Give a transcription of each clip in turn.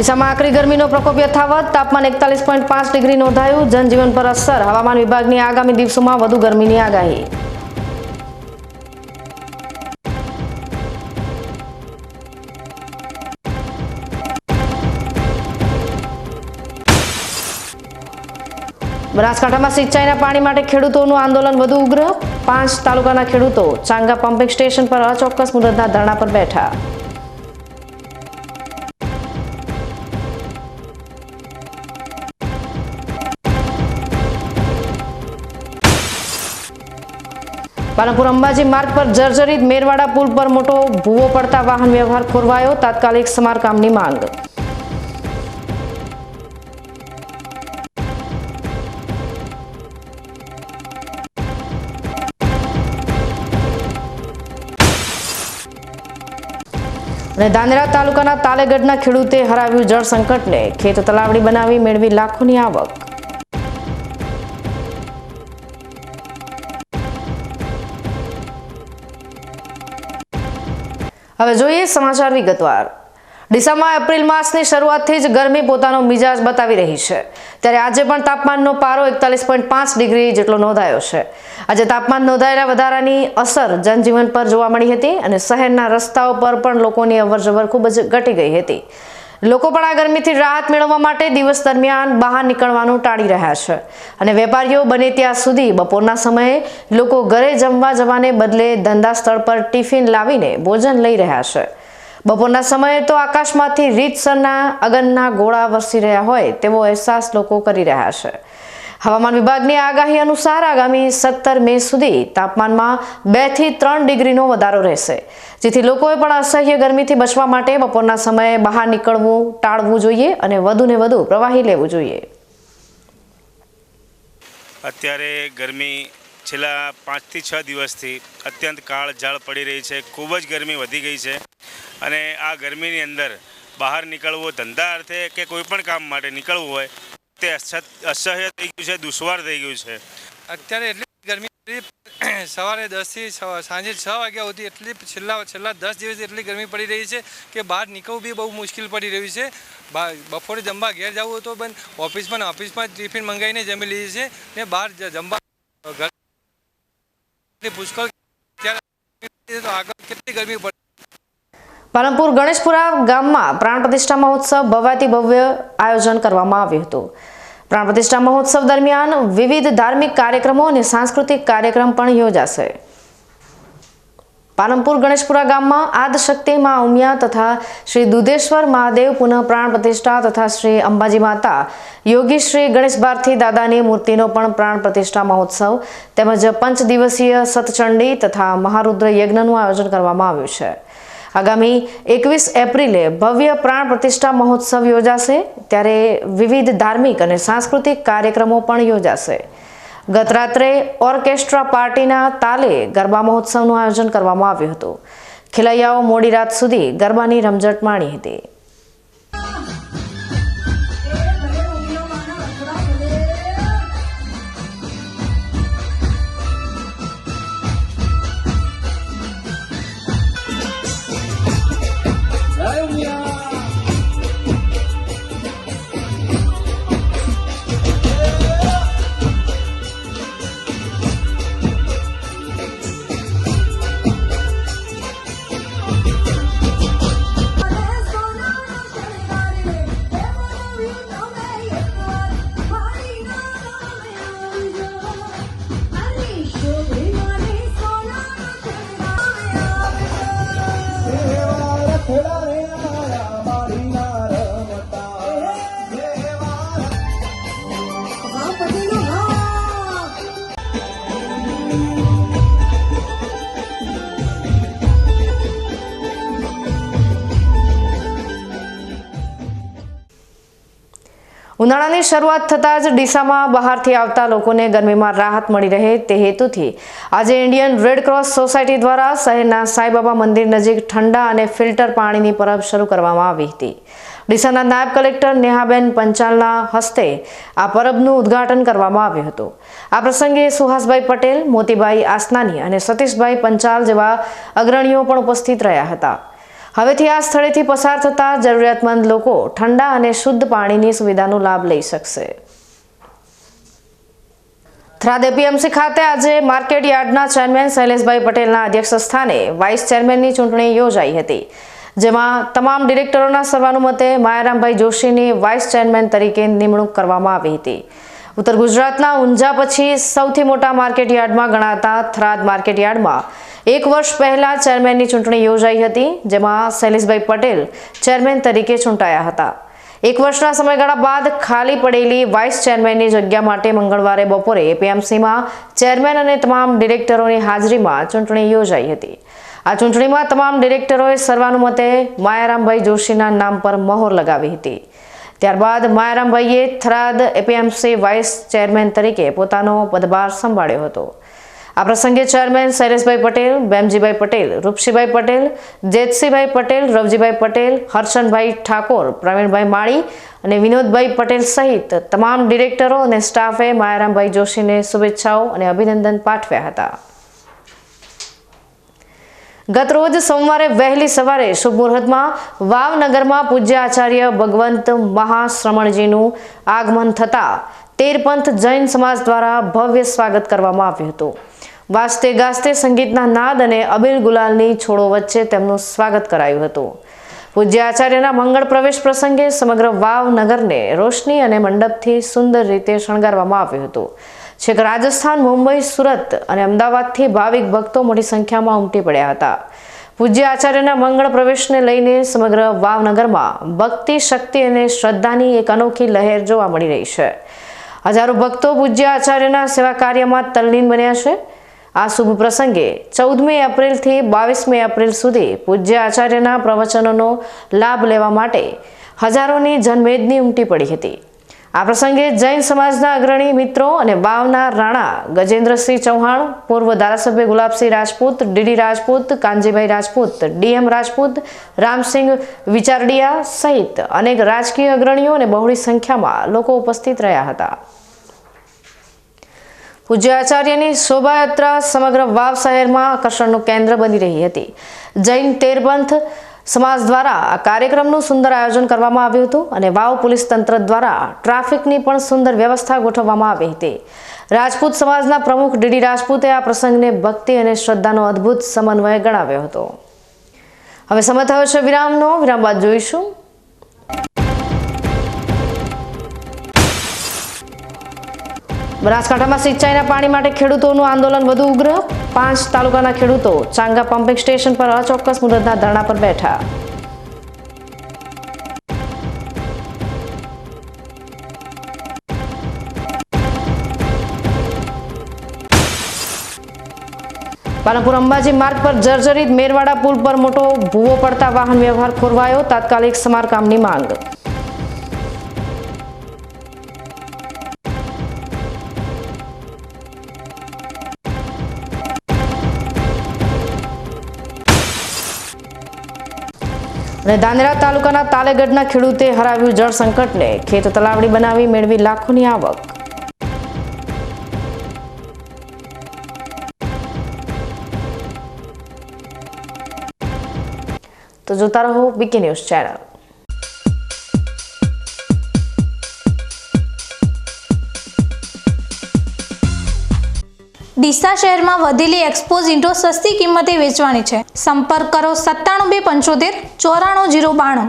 ડીસામાં આકરી ગરમીનો પ્રકોપ યથાવત, તાપમાન એકતાલીસ પોઈન્ટ પાંચ ડિગ્રી નોંધાયું. જનજીવન પર અસર, હવામાન વિભાગની આગામી દિવસોમાં વધુ ગરમીની આગાહી. બનાસકાંઠામાં સિંચાઈના પાણી માટે ખેડૂતોનું આંદોલન વધુ ઉગ્ર. પાંચ તાલુકાના ખેડૂતો ચાંગા પમ્પિંગ સ્ટેશન પર અચોક્કસ મુદતના ધરણા પર બેઠા. પાલનપુર અંબાજી માર્ગ પર જર્જરિત મેરવાડા પુલ પર મોટો ભૂવો પડતા વાહન વ્યવહાર ખોરવાયો. તાત્કાલિક સમારકામની માંગ. અને દાંદરા તાલુકાના તાલેગઢના ખેડૂતે હરાવ્યું જળ સંકટને ખેત તલાવડી બનાવી મેળવી લાખોની આવક. હવે જોઈએ સમાચાર વિગતવાર. ડિસેમ્બર, એપ્રિલ માસની શરૂઆતથી જ ગરમી પોતાનો મિજાજ બતાવી રહી છે. ત્યારે આજે પણ તાપમાનનો પારો એકતાલીસ પોઈન્ટ પાંચ ડિગ્રી જેટલો નોંધાયો છે. આજે તાપમાન નોંધાયેલા વધારાની અસર જનજીવન પર જોવા મળી હતી અને શહેરના રસ્તાઓ પર પણ લોકોની અવરજવર ખૂબ જ ઘટી ગઈ હતી. લોકો પણ આ ગરમીથી રાહત મેળવવા માટે દિવસ દરમિયાન બહાર નીકળવાનું ટાળી રહ્યા છે. અને વેપારીઓ બને ત્યાં સુધી બપોરના સમયે લોકો ઘરે જમવા જવાને બદલે ધંધા સ્થળ પર ટિફિન લાવીને ભોજન લઈ રહ્યા છે. બપોરના સમયે તો આકાશમાંથી રીતસરના અગનના ગોળા વરસી રહ્યા હોય તેવો અહેસાસ લોકો કરી રહ્યા છે. હવામાન વિભાગની આગાહી અનુસાર આગામી સત્તર મે સુધી તાપમાનમાં બેથી ત્રણ ડિગ્રીનો વધારો રહેશે, જેથી લોકોએ પણ અસહ્ય ગરમીથી બચવા માટે બપોરના સમયે બહાર નીકળવું, ટાળવું જોઈએ અને વધુને વધુ પ્રવાહી લેવું જોઈએ. અત્યારે ગરમી છેલ્લા પાંચથી છ દિવસથી અત્યંત કાળ ઝાળ પડી રહી છે, ખૂબ જ ગરમી વધી ગઈ છે અને આ ગરમીની અંદર બહાર નીકળવું ધંધા અર્થે કે કોઈ પણ કામ માટે નીકળવું હોય તે અસહ્ય થઈ ગયું છે, દુશ્વાર થઈ ગયું છે. અત્યારે એટલી ગરમી સવારે દસથી સાંજે છ વાગ્યા સુધી એટલી છેલ્લા છેલ્લા દસ દિવસથી એટલી ગરમી પડી રહી છે કે બહાર નીકળવું બી બહુ મુશ્કેલ પડી રહ્યું છે. બપોરે જમવા ઘેર જવું તો પણ ઓફિસમાં ઓફિસમાં ટિફિન મંગાવીને જમી લીધી છે ને બહાર જમવા ઘર પુષ્કળ આગળ કેટલી ગરમી પડે પાલનપુર ગણેશપુરા ગામમાં પ્રાણ પ્રતિષ્ઠા મહોત્સવ ભવ્યાતિ ભવ્ય આયોજન કરવામાં આવ્યું હતું. પ્રાણ પ્રતિષ્ઠા મહોત્સવ દરમિયાન વિવિધ ધાર્મિક કાર્યક્રમો અને સાંસ્કૃતિક કાર્યક્રમ પણ યોજાશે. પાલનપુર ગણેશપુરા ગામમાં આદશક્તિ મા ઉમિયા તથા શ્રી દુધેશ્વર મહાદેવ પુનઃ પ્રાણ પ્રતિષ્ઠા તથા શ્રી અંબાજી માતા યોગી શ્રી ગણેશ ભારતી દાદાની મૂર્તિનો પણ પ્રાણ પ્રતિષ્ઠા મહોત્સવ તેમજ પંચ દિવસીય સતચંડી તથા મહારુદ્ર યજ્ઞનું આયોજન કરવામાં આવ્યું છે. આગામી એકવીસ એપ્રિલે ભવ્ય પ્રાણ પ્રતિષ્ઠા મહોત્સવ યોજાશે, ત્યારે વિવિધ ધાર્મિક અને સાંસ્કૃતિક કાર્યક્રમો પણ યોજાશે. ગત રાત્રે ઓર્કેસ્ટ્રા પાર્ટીના તાલે ગરબા મહોત્સવનું આયોજન કરવામાં આવ્યું હતું. ખેલૈયાઓ મોડી રાત સુધી ગરબાની રમઝટ માણી હતી. ઉનાળાની શરૂઆત થતાં જ ડીસામાં બહારથી આવતા લોકોને ગરમીમાં રાહત મળી રહે તે હેતુથી આજે ઇન્ડિયન રેડ ક્રોસ સોસાયટી દ્વારા શહેરના સાંઈબાબા મંદિર નજીક ઠંડા અને ફિલ્ટર પાણીની પરબ શરૂ કરવામાં આવી હતી. ડીસાના નાયબ કલેક્ટર નેહાબેન પંચાલના હસ્તે આ પરબનું ઉદ્ઘાટન કરવામાં આવ્યું હતું. આ પ્રસંગે સુહાસભાઈ પટેલ મોતીભાઈ આસનાની અને સતીશભાઈ પંચાલ જેવા અગ્રણીઓ પણ ઉપસ્થિત રહ્યા હતા. હવેથી આ સ્થળેથી પસાર થતા જરૂરિયાતમંદ લોકો ઠંડા અને શુદ્ધ પાણીની સુવિધાનો લાભ લઈ શકશે. થરાદ એપીએમસી ખાતે આજે માર્કેટ યાર્ડના ચેરમેન શૈલેષભાઈ પટેલના અધ્યક્ષ સ્થાને વાઇસ ચેરમેનની ચૂંટણી યોજાઈ હતી, જેમાં તમામ ડિરેક્ટરોના સર્વાનુમતે માયારામભાઈ જોશીની વાઇસ ચેરમેન તરીકે નિમણૂક કરવામાં આવી હતી. ઉત્તર ગુજરાતના ઊંઝા પછી સૌથી મોટા માર્કેટ યાર્ડમાં ગણાતા થરાદ માર્કેટ યાર્ડમાં એક વર્ષ પહેલા ચેરમેનની ચૂંટણી યોજાઈ હતી, જેમાં શૈલેષભાઈ પટેલ ચેરમેન તરીકે ચૂંટાયા હતા. એક વર્ષના સમયગાળા બાદ ખાલી પડેલી વાઇસ ચેરમેનની જગ્યા માટે મંગળવારે બપોરે એપીએમસીમાં ચેરમેન અને તમામ ડિરેક્ટરોની હાજરીમાં ચૂંટણી યોજાઈ હતી. આ ચૂંટણીમાં તમામ ડિરેક્ટરોએ સર્વાનુમતે માયારામભાઈ જોશીના નામ પર મહોર લગાવી હતી. ત્યારબાદ માયારામભાઈએ થરાદ એપીએમસી વાઇસ ચેરમેન તરીકે પોતાનો પદભાર સંભાળ્યો હતો. આ પ્રસંગે ચેરમેન શૈલેષભાઈ પટેલ, બેમજીભાઈ પટેલ, રૂપસીભાઈ પટેલ, જેતસીભાઈ પટેલ, રવજીભાઈ પટેલ હર્ષનભાઈ ઠાકોર, પ્રવીણભાઈ માળી અને વિનોદભાઈ પટેલ સહિત તમામ ડિરેક્ટરો અને સ્ટાફે માયારામભાઈ જોશીને શુભેચ્છાઓ અને અભિનંદન પાઠવ્યા હતા. ગત રોજ સોમવારે વહેલી સવારે શુભ મુહૂર્તમાં વાવનગરમાં પૂજ્ય આચાર્ય ભગવંત મહાશ્રમણજીનું આગમન થતા તેરપંથ જૈન સમાજ દ્વારા ભવ્ય સ્વાગત કરવામાં આવ્યું હતું. વાસ્તે ગાસ્તે સંગીતના નાદ અને અબીલ ગુલાલની છોડો વચ્ચે તેમનું સ્વાગત કરાયું હતું. પૂજ્ય આચાર્યના મંગળ પ્રવેશ પ્રસંગે સમગ્ર વાવનગરને રોશની અને મંડપથી સુંદર રીતે શણગારવામાં આવ્યું હતું. છેક રાજસ્થાન, મુંબઈ, સુરત અને અમદાવાદથી ભાવિક ભક્તો મોટી સંખ્યામાં ઉમટી પડ્યા હતા. પૂજ્ય આચાર્યના મંગળ પ્રવેશને લઈને સમગ્ર વાવનગરમાં ભક્તિ, શક્તિ અને શ્રદ્ધાની એક અનોખી લહેર જોવા મળી રહી છે. હજારો ભક્તો પૂજ્ય આચાર્યના સેવા કાર્યમાં તલ્લીન બન્યા છે. આ શુભ પ્રસંગે ચૌદમી એપ્રિલથી બાવીસમી એપ્રિલ સુધી પૂજ્ય આચાર્યના પ્રવચનોનો લાભ લેવા માટે હજારોની જનમેદની ઉમટી પડી હતી. આ પ્રસંગે જૈન સમાજના અગ્રણી મિત્રો અને બાવના રાણા ગજેન્દ્રસિંહ ચૌહાણ, પૂર્વ ધારાસભ્ય ગુલાબસિંહ રાજપૂત, ડીડી રાજપૂત, કાનજીભાઈ રાજપૂત, ડીએમ રાજપૂત, રામસિંહ વિચારડિયા સહિત અનેક રાજકીય અગ્રણીઓ અને બહોળી સંખ્યામાં લોકો ઉપસ્થિત રહ્યા હતા. પૂજ્ય આચાર્યની શોભાયાત્રા સમગ્ર વાવ શહેરમાં આકર્ષણનું કેન્દ્ર બની રહી હતી. જૈન તેરપંથ સમાજ દ્વારા આ કાર્યક્રમનું સુંદર આયોજન કરવામાં આવ્યું હતું અને વાવ પોલીસ તંત્ર દ્વારા ટ્રાફિકની પણ સુંદર વ્યવસ્થા ગોઠવવામાં આવી હતી. રાજપૂત સમાજના પ્રમુખ ડીડી રાજપૂતે આ પ્રસંગને ભક્તિ અને શ્રદ્ધાનો અદ્ભુત સમન્વય ગણાવ્યો હતો. હવે સમય થયો છે વિરામનો. વિરામ બાદ જોઈશું. બનાસકાંઠામાં સિંચાઈના પાણી માટે ખેડૂતોનું આંદોલન વધુ ઉગ્ર. પાંચ તાલુકાના ખેડૂતો ચાંગા પમ્પિંગ સ્ટેશન પર અચોક્કસ મુદતના ધરણા પર બેઠા. પાલનપુર અંબાજી માર્ગ પર જર્જરિત મેરવાડા પુલ પર મોટો ભૂવો પડતા વાહન વ્યવહાર ખોરવાયો. તાત્કાલિક સમારકામની માંગ. અને ધાનેરા તાલુકાના તાલેગઢના ખેડૂતે હરાવ્યું જળ સંકટને ખેત તલાવડી બનાવી મેળવી લાખોની આવક. તો જોતા રહો બીકે ન્યૂઝ ચેનલ. ડીસા શહેરમાં વધેલી એક્સપોઝ ઈંટો સસ્તી કિંમતે વેચવાની છે. સંપર્ક કરો સત્તાણું બે પંચોતેર ચોરાણું જીરો બાણું.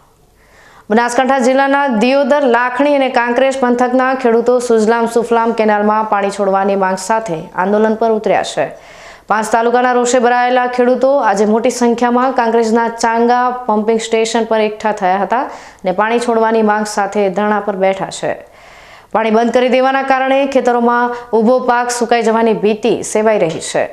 બનાસકાંઠા જિલ્લાના દિયોદર, લાખણી અને કાંકરેજ પંથકના ખેડૂતો સુજલામ સુફલામ કેનાલમાં પાણી છોડવાની માંગ સાથે આંદોલન પર ઉતર્યા છે. પાંચ તાલુકાના રોષે ભરાયેલા ખેડૂતો આજે મોટી સંખ્યામાં કાંકરેજના ચાંગા પમ્પિંગ સ્ટેશન પર એકઠા થયા હતા અને પાણી છોડવાની માંગ સાથે ધરણા પર બેઠા છે. પાણી બંધ કરી દેવાના કારણે ખેતરોમાં ઊભો પાક સુકાઈ જવાની ભીતિ સેવાઈ રહી છે.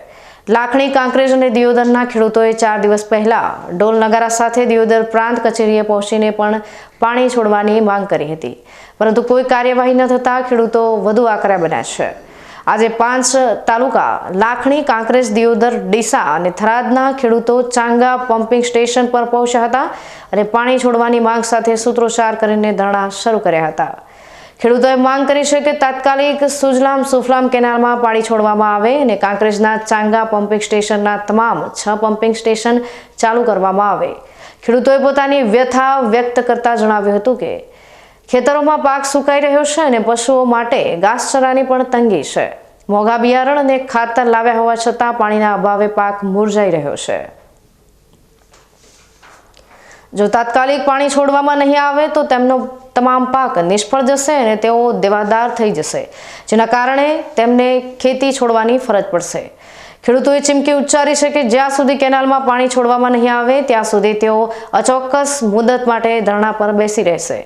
લાખણી, કાંકરેજ અને દિયોદરના ખેડૂતોએ ચાર દિવસ પહેલા ઢોલ નગારા સાથે દિયોદર પ્રાંત કચેરીએ પહોંચીને પણ પાણી છોડવાની માંગ કરી હતી. પરંતુ કોઈ કાર્યવાહી ન થતાં ખેડૂતો વધુ આકરા બન્યા છે. આજે પાંચ તાલુકા લાખણી, કાંકરેજ, દિયોદર, ડીસા અને થરાદના ખેડૂતો ચાંગા પમ્પિંગ સ્ટેશન પર પહોંચ્યા હતા અને પાણી છોડવાની માંગ સાથે સૂત્રોચ્ચાર કરીને ધરણા શરૂ કર્યા હતા. ખેડૂતોએ માંગ કરી છે કે તાત્કાલિક સુજલામ સુફલામ કેનાલમાં પાણી છોડવામાં આવે અને કાંકરેજના ચાંગા પમ્પિંગ સ્ટેશનના તમામ છ પમ્પિંગ સ્ટેશન ચાલુ કરવામાં આવે. ખેડૂતોએ પોતાની વ્યથા વ્યક્ત કરતા જણાવ્યું હતું કે, ખેતરોમાં પાક સુકાઈ રહ્યો છે અને પશુઓ માટે ઘાસચરાની પણ તંગી છે. મોંઘા બિયારણ અને ખાતર લાવ્યા હોવા છતાં પાણીના અભાવે પાક મુરઝાઈ રહ્યો છે. જો તાત્કાલિક પાણી છોડવામાં નહીં આવે તો તેમનો તમામ પાક નિષ્ફળ જશે અને તેઓ દેવાદાર થઈ જશે, જેના કારણે તેમને ખેતી છોડવાની ફરજ પડશે. ખેડૂતોએ ચીમકી ઉચ્ચારી છે કે જ્યાં સુધી કેનાલમાં પાણી છોડવામાં નહીં આવે, ત્યાં સુધી તેઓ અચોક્કસ મુદત માટે ધરણા પર બેસી રહેશે.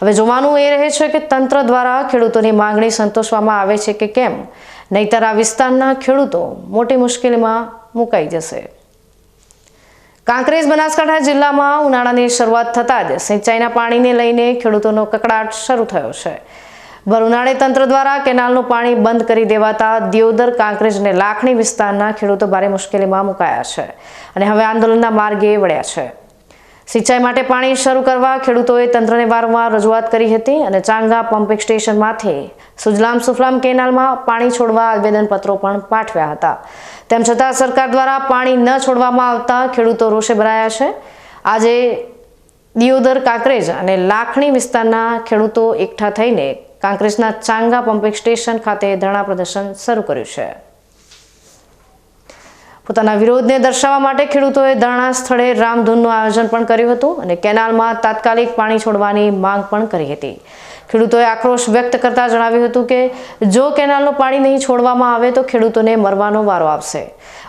હવે જોવાનું એ રહે છે કે તંત્ર દ્વારા ખેડૂતોની માંગણી સંતોષવામાં આવે છે કે કેમ? નહીતર આ વિસ્તારના ખેડૂતો મોટી મુશ્કેલીમાં મુકાઈ જશે. કાંકરેજ બનાસકાંઠા જિલ્લામાં ઉનાળાની શરૂઆત થતાં જ સિંચાઈના પાણીને લઈને ખેડૂતોનો કકડાટ શરૂ થયો છે. ભર ઉનાળે તંત્ર દ્વારા કેનાલનું પાણી બંધ કરી દેવાતા દિયોદર, કાંકરેજ અને લાખણી વિસ્તારના ખેડૂતો ભારે મુશ્કેલીમાં મુકાયા છે અને હવે આંદોલનના માર્ગે વળ્યા છે. સિંચાઈ માટે પાણી શરૂ કરવા ખેડૂતોએ તંત્રને વારંવાર રજૂઆત કરી હતી અને ચાંગા પમ્પિંગ સ્ટેશનમાંથી સુજલામ સુફલામ કેનાલમાં પાણી છોડવા આવેદનપત્રો પણ પાઠવ્યા હતા. તેમ છતાં સરકાર દ્વારા પાણી ન છોડવામાં આવતા ખેડૂતો રોષે ભરાયા છે. આજે દિયોદર, કાંકરેજ અને લાખણી વિસ્તારના ખેડૂતો એકઠા થઈને કાંકરેજના ચાંગા પમ્પિંગ સ્ટેશન ખાતે ધરણા પ્રદર્શન શરૂ કર્યું છે. પોતાના વિરોધને દર્શાવવા માટે ખેડૂતોએ ધરણા સ્થળે રામધૂનનું આયોજન પણ કર્યું હતું અને કેનાલમાં તાત્કાલિક પાણી છોડવાની માંગ પણ કરી હતી. ખેડૂતોએ આક્રોશ વ્યક્ત કરતા જણાવ્યું હતું કે, જો કેનાલનું પાણી નહીં છોડવામાં આવે તો ખેડૂતોને મરવાનો વારો આવશે.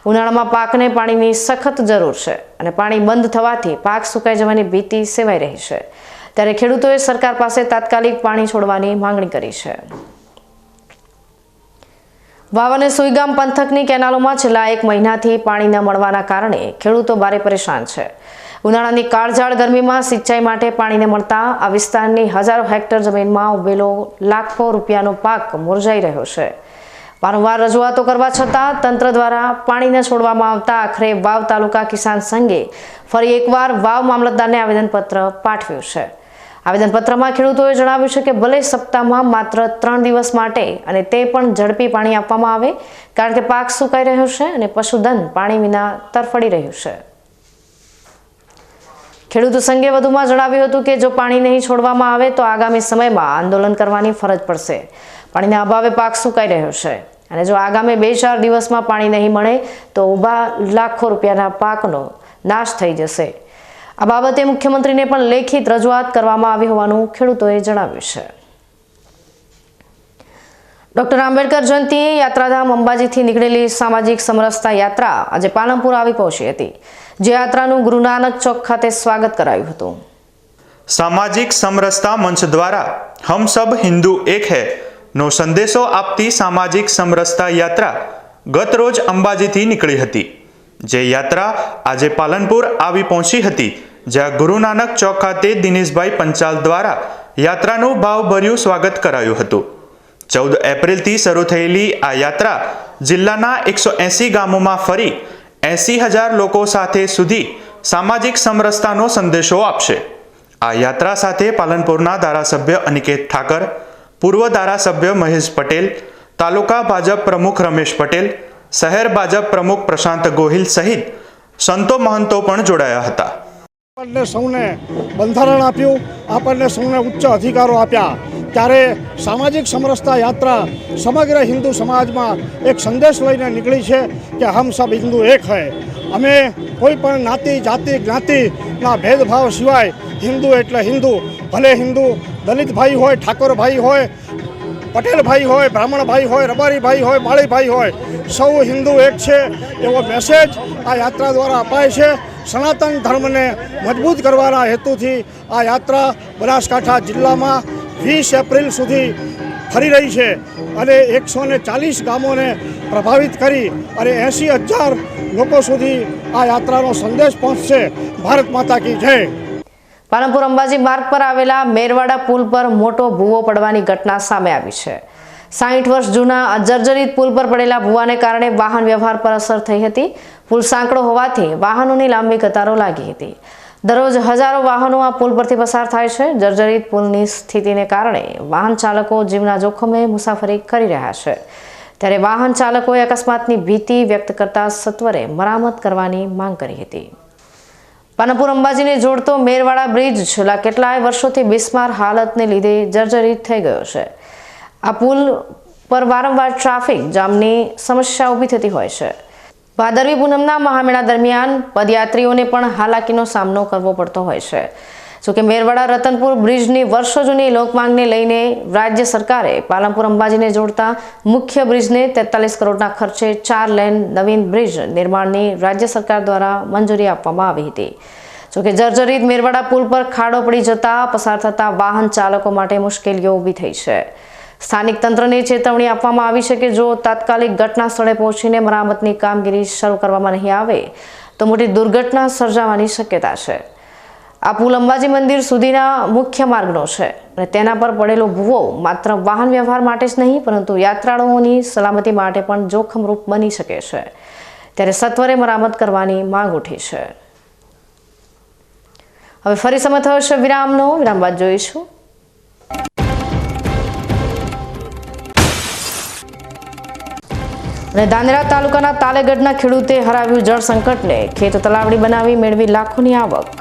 ઉનાળામાં પાકને પાણીની સખત જરૂર છે અને પાણી બંધ થવાથી પાક સુકાઈ જવાની ભીતિ સેવાઈ રહી છે. ત્યારે ખેડૂતોએ સરકાર પાસે તાત્કાલિક પાણી છોડવાની માંગણી કરી છે. વાવ અને સુઈગામ પંથકની કેનાલોમાં છેલ્લા એક મહિનાથી પાણી ન મળવાના કારણે ખેડૂતો ભારે પરેશાન છે. ઉનાળાની કાળઝાળ ગરમીમાં સિંચાઈ માટે પાણીને મળતા આ વિસ્તારની હજારો હેક્ટર જમીનમાં ઉભેલો લાખો રૂપિયાનો પાક મુરઝાઈ રહ્યો છે. વારંવાર રજૂઆતો કરવા છતાં તંત્ર દ્વારા પાણી ન છોડવામાં આવતા આખરે વાવ તાલુકા કિસાન સંઘે ફરી એકવાર વાવ મામલતદારને આવેદનપત્ર પાઠવ્યું છે. આવેદનપત્રમાં ખેડૂતોએ જણાવ્યું છે કે ભલે સપ્તાહમાં માત્ર ત્રણ દિવસ માટે અને તે પણ ઝડપી પાણી આપવામાં આવે, કારણ કે પાક સુકાઈ રહ્યો છે અને પશુધન પાણી વિના તરફડી રહ્યું છે. ખેડૂત સંઘે વધુમાં જણાવ્યું હતું કે જો પાણી નહીં છોડવામાં આવે તો આગામી સમયમાં આંદોલન કરવાની ફરજ પડશે. પાણીના અભાવે પાક સુકાઈ રહ્યો છે અને જો આગામી બે ચાર દિવસમાં પાણી નહીં મળે તો ઊભા લાખો રૂપિયાના પાકનો નાશ થઈ જશે. આ બાબતે મુખ્યમંત્રીને પણ લેખિત રજૂઆત કરવામાં આવી હોવાનું ખેડૂતોએ જણાવ્યું છે. ડોક્ટર આંબેડકર જયંતિ યાત્રાધામ અંબાજીથી નીકળેલી સામાજિક સમરસતા યાત્રા આજે પાલનપુર આવી પહોંચી હતી, જે યાત્રાનું ગુરુ નાનક ચોક ખાતે સ્વાગત કરાયું હતું. સામાજિક સમરસતા મંચ દ્વારા હમ સબ હિન્દુ એક હૈ, નો સંદેશો આપતી સામાજિક સમરસતા યાત્રા ગત રોજ અંબાજીથી નીકળી હતી. જે યાત્રા આજે પાલનપુર આવી પહોંચી હતી જ્યાં ગુરુ નાનક ચોક ખાતે દિનેશભાઈ પંચાલ દ્વારા યાત્રાનું ભાવભર્યું સ્વાગત કરાયું હતું. ચૌદ એપ્રિલથી શરૂ થયેલી આ યાત્રા જિલ્લાના એકસો એંસી ગામોમાં ફરી એંસી હજાર લોકો સાથે સુધી સામાજિક સમરસતાનો સંદેશો આપશે. આ યાત્રા સાથે પાલનપુરના ધારાસભ્ય અનિકેત ઠાકર, પૂર્વ ધારાસભ્ય મહેશ પટેલ, તાલુકા ભાજપ પ્રમુખ રમેશ પટેલ, શહેર ભાજપ પ્રમુખ પ્રશાંત ગોહિલ સહિત સંતો મહંતો પણ જોડાયા હતા. આપણને સૌને બંધારણ આપ્યું, આપણને સૌને ઉચ્ચ અધિકારો આપ્યા. ત્યારે સામાજિક સમરસતા યાત્રા સમગ્ર હિન્દુ સમાજમાં એક સંદેશ લઈને નીકળી છે કે હમ સબ હિન્દુ એક હૈ. અમે કોઈ પણ નાતિ, જાતિ જ્ઞાતિના ભેદભાવ સિવાય હિન્દુ એટલે હિન્દુ. ભલે હિન્દુ દલિત ભાઈ હોય, ઠાકોર ભાઈ હોય પટેલ ભાઈ હોય બ્રાહ્મણ ભાઈ હોય રબારી ભાઈ હોય માળી ભાઈ હોય, સૌ હિન્દુ એક છે એવો મેસેજ આ યાત્રા દ્વારા અપાય છે. સનાતન ધર્મને મજબૂત કરવાના હેતુથી આ યાત્રા બનાસકાંઠા જિલ્લામાં વીસ એપ્રિલ સુધી ફરી રહી છે અને એકસો ને ચાલીસ ગામોને પ્રભાવિત કરી અને એંસી હજાર લોકો સુધી આ યાત્રાનો સંદેશ પહોંચશે. ભારત માતા કી જય. પાલનપુર અંબાજી માર્ગ પર આવેલા મેરવાડા પુલ પર મોટો ભૂવો પડવાની ઘટના સામે આવી છે. સાહીઠ વર્ષ જૂના જર્જરિત પુલ પર પડેલા ભૂવાને કારણે વાહન વ્યવહાર પર અસર થઈ હતી. પુલ સાંકડો હોવાથી વાહનોની લાંબી કતારો લાગી હતી. દરરોજ હજારો વાહનો આ પુલ પરથી પસાર થાય છે. જર્જરિત પુલની સ્થિતિને કારણે વાહન ચાલકો જીવના જોખમે મુસાફરી કરી રહ્યા છે. ત્યારે વાહન ચાલકોએ અકસ્માતની ભીતિ વ્યક્ત કરતા સત્વરે મરામત કરવાની માંગ કરી હતી. પાનપુર અંબાજીને જોડતો મેરવાડા બ્રિજ છેલ્લા કેટલાય વર્ષોથી બિસ્માર હાલતને લીધે જર્જરિત થઈ ગયો છે. આ પુલ પર વારંવાર ટ્રાફિક જામની સમસ્યા ઊભી થતી હોય છે. ભાદરવી પૂનમના મહામેળા દરમિયાન પદયાત્રીઓને પણ હાલાકીનો સામનો કરવો પડતો હોય છે. જોકે મેરવાડા રતનપુર બ્રિજની વર્ષો જૂની લોકમાંગને લઈને રાજ્ય સરકારે પાલનપુર અંબાજીને જોડતા મુખ્ય બ્રિજને તેતાલીસ કરોડના ખર્ચે ચાર લેન નવીન બ્રિજ નિર્માણની રાજ્ય સરકાર દ્વારા મંજૂરી આપવામાં આવી હતી. જોકે જર્જરિત મેરવાડા પુલ પર ખાડો પડી જતા પસાર થતા વાહન ચાલકો માટે મુશ્કેલીઓ ઊભી થઈ છે. સ્થાનિક તંત્રને ચેતવણી આપવામાં આવી છે કે જો તાત્કાલિક ઘટના સ્થળે પહોંચીને મરામતની કામગીરી શરૂ કરવામાં નહીં આવે, તો મોટી દુર્ઘટના સર્જાવાની શક્યતા છે. આ પુલ અંબાજી મંદિર સુધીના મુખ્ય માર્ગનો છે અને તેના પર પડેલો ભૂવો માત્ર વાહન વ્યવહાર માટે જ નહીં, પરંતુ યાત્રાળુઓની સલામતી માટે પણ જોખમરૂપ બની શકે છે. ત્યારે સત્વરે મરામત કરવાની માંગ ઉઠી છે. હવે ફરી સમય થયો છે વિરામનો. વિરામ બાદ જોઈશું. અને દાંદરા તાલુકાના તાલેગઢના ખેડૂતે હરાવ્યું જળ સંકટને ખેત તલાવડી બનાવી મેળવી લાખોની આવક.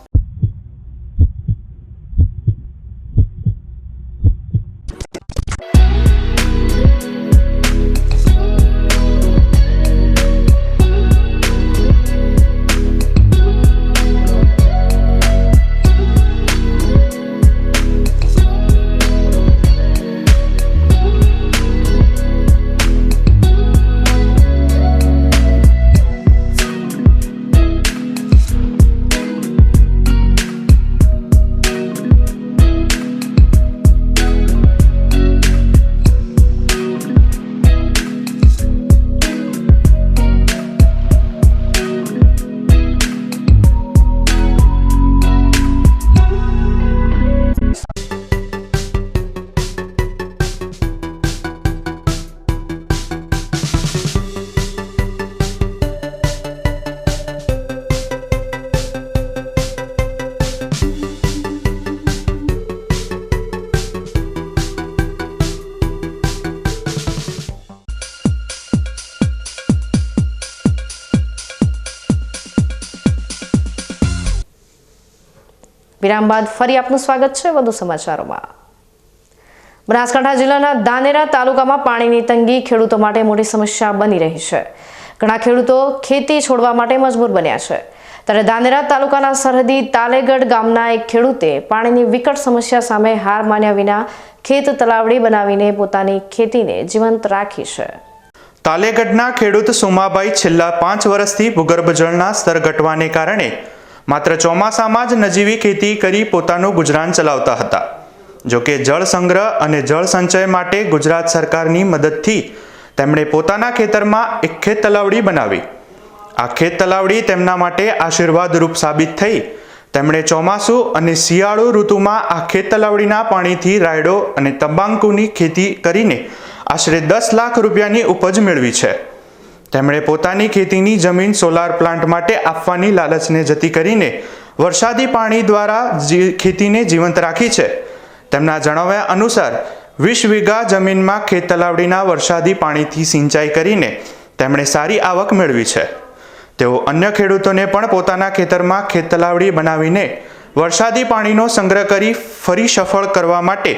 વિરામ બાદ ફરી આપનું સ્વાગત છે વધુ સમાચારોમાં. બનાસકાંઠા જિલ્લાના દાનેરા તાલુકામાં પાણીની તંગી ખેડૂતો માટે મોટી સમસ્યા બની રહી છે. ઘણા ખેડૂતો ખેતી છોડવા માટે મજબૂર બન્યા છે. ત્યારે દાનેરા તાલુકાના સરહદી તાલેગઢ ગામના એક ખેડૂતે પાણીની વિકટ સમસ્યા સામે હાર માન્યા વિના ખેત તલાવડી બનાવીને પોતાની ખેતીને જીવંત રાખી છે. તાલેગઢના ખેડૂત સોમાભાઈ છેલ્લા પાંચ વર્ષથી ભૂગર્ભ જળના સ્તર ઘટવાને કારણે માત્ર ચોમાસામાં જ નજીવી ખેતી કરી પોતાનું ગુજરાન ચલાવતા હતા. જોકે જળ સંગ્રહ અને જળ સંચય માટે ગુજરાત સરકારની મદદથી તેમણે પોતાના ખેતરમાં એક ખેત તલાવડી બનાવી. આ ખેત તલાવડી તેમના માટે આશીર્વાદરૂપ સાબિત થઈ. તેમણે ચોમાસું અને શિયાળુ ઋતુમાં આ ખેત તલાવડીના પાણીથી રાયડો અને તંબાકુની ખેતી કરીને આશરે દસ લાખ રૂપિયાની ઉપજ મેળવી છે. તેમણે પોતાની ખેતીની જમીન સોલાર પ્લાન્ટ માટે આપવાની લાલચને જતી કરીને વરસાદી પાણી દ્વારા ખેતીને જીવંત રાખી છે. તેમના જણાવ્યા અનુસાર વીસ વીઘા જમીનમાં ખેત તલાવડીના વરસાદી પાણીથી સિંચાઈ કરીને તેમણે સારી આવક મેળવી છે. તેઓ અન્ય ખેડૂતોને પણ પોતાના ખેતરમાં ખેત તલાવડી બનાવીને વરસાદી પાણીનો સંગ્રહ કરી ફરી સફળ કરવા માટે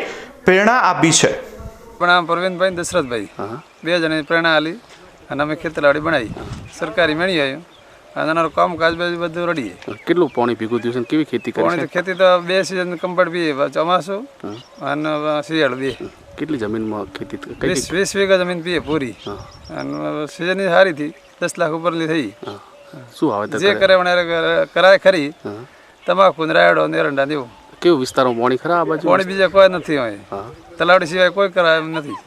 પ્રેરણા આપી છે. પણ આ પ્રવીણભાઈ દશરથભાઈ બે જણે પ્રેરણા આલી. અને અમે ખેતલાડી બનાવી. સરકારી મેળી આવ્યું. અને એનારું કામકાજ બાજુ બધું રડીએ કેટલું પાણી ભેગું થયું છે કેવી ખેતી કરી ખેતી તો બે સિઝન કમ્પ્લીટ પીએ ચોમાસું અને શિયાળું બે. કેટલી જમીનમાં ખેતી વીસ વીસ વીઘા જમીન પીએ પૂરી. અને સિઝન સારી હતી દસ લાખ ઉપરની થઈ. શું આવે જે કરે? કરે કરાય ખરી. તમાકુ રાયડો ને એરંડા દેવું કેવું વિસ્તારમાં પાણી ખરા આ બાજુ? પાણી બીજા કોઈ નથી હોય. તલાવડી સિવાય કોઈ કરાય એમ નથી.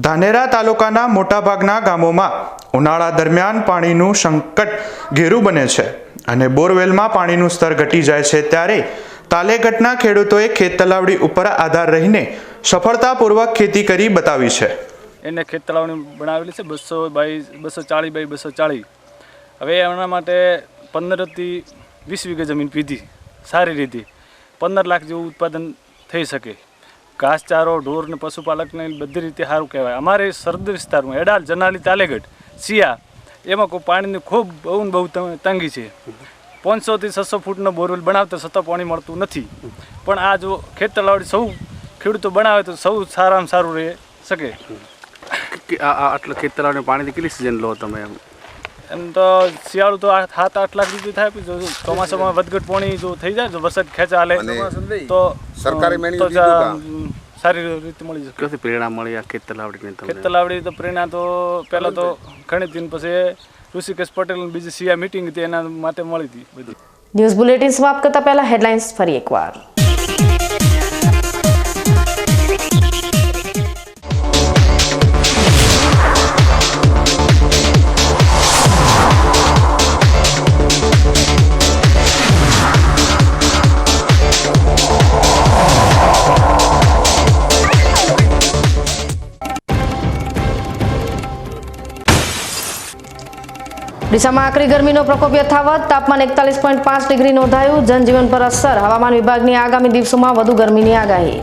ધાનેરા તાલુકાના મોટાભાગના ગામોમાં ઉનાળા દરમિયાન પાણીનું સંકટ ઘેરું બને છે અને બોરવેલમાં પાણીનું સ્તર ઘટી જાય છે ત્યારે તાલેગઢના ખેડૂતોએ ખેત તલાવડી ઉપર આધાર રહીને સફળતાપૂર્વક ખેતી કરી બતાવી છે. એને ખેત તલાવડી બનાવેલી છે બસો બાય બસો ચાળીસ બાય બસો ચાળીસ. હવે એના માટે પંદરથી વીસ વીઘા જમીન પીધી સારી રીતે. પંદર લાખ જેવું ઉત્પાદન થઈ શકે. ઘાસચારો, ઢોર ને પશુપાલકને બધી રીતે સારું કહેવાય. અમારે સરદ વિસ્તારમાં એડાલ જનાલી, તાલેગઢ સિયા એમાં કોઈ પાણીની ખૂબ બહુ ને બહુ તંગી છે. પાંચસોથી છસો ફૂટનો બોરવેલ બનાવતા છતાં પાણી મળતું નથી. પણ આ જો ખેત તલાવડી સૌ ખેડૂતો બનાવે તો સૌ સારામાં સારું રહી શકે. આટલા ખેત તળાવને પાણીથી કેટલી સિઝન લો તમે એમ? એમ તો શિયાળું તો આ સાત આઠ લાખ રૂપિયા થાય પછી જો ચોમાસામાં વધઘટ પોણી જો થઈ જાય જો વરસાદ ખેંચા હાલે તો સરકારી તો સારી રીતે મળી જશે ક્યાંથી પ્રેરણા મળી આ ખેત તલાવડીને ખેત તમને? તલાવડી તો પ્રેરણા તો પહેલાં તો ઘણી દિન પછી ઋષિકેશ પટેલ બીજી સિયા મિટિંગ હતી એના માટે મળી હતી બધી. ન્યૂઝ બુલેટિન સમાપ્ત કરતા પહેલા હેડલાઇન્સ ફરી એકવાર. ડીસામાં આકરી ગરમીનો પ્રકોપ યથાવત, તાપમાન એકતાલીસ પોઈન્ટ પાંચ ડિગ્રી નોંધાયું. જનજીવન પર અસર, હવામાન વિભાગની આગામી દિવસોમાં વધુ ગરમીની આગાહી.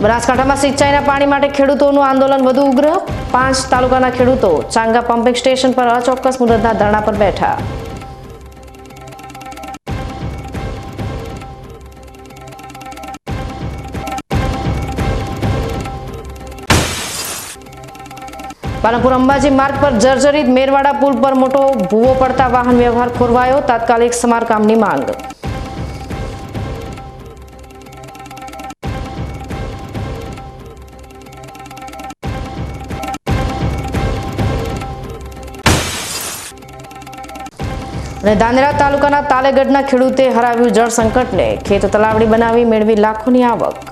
બનાસકાંઠામાં સિંચાઈના પાણી માટે ખેડૂતોનું આંદોલન વધુ ઉગ્ર. પાંચ તાલુકાના ખેડૂતો ચાંગા પમ્પિંગ સ્ટેશન પર અચોક્કસ મુદતના ધરણા પર બેઠા. પાલનપુર અંબાજી માર્ગ પર જર્જરિત મેરવાડા પુલ પર મોટો ભૂવો પડતા વાહન વ્યવહાર ખોરવાયો. તાત્કાલિક સમારકામની માંગ. અને દાંદરા તાલુકાના તાલેગઢના ખેડૂતે હરાવ્યું જળ સંકટને ખેત તલાવડી બનાવી મેળવી લાખોની આવક.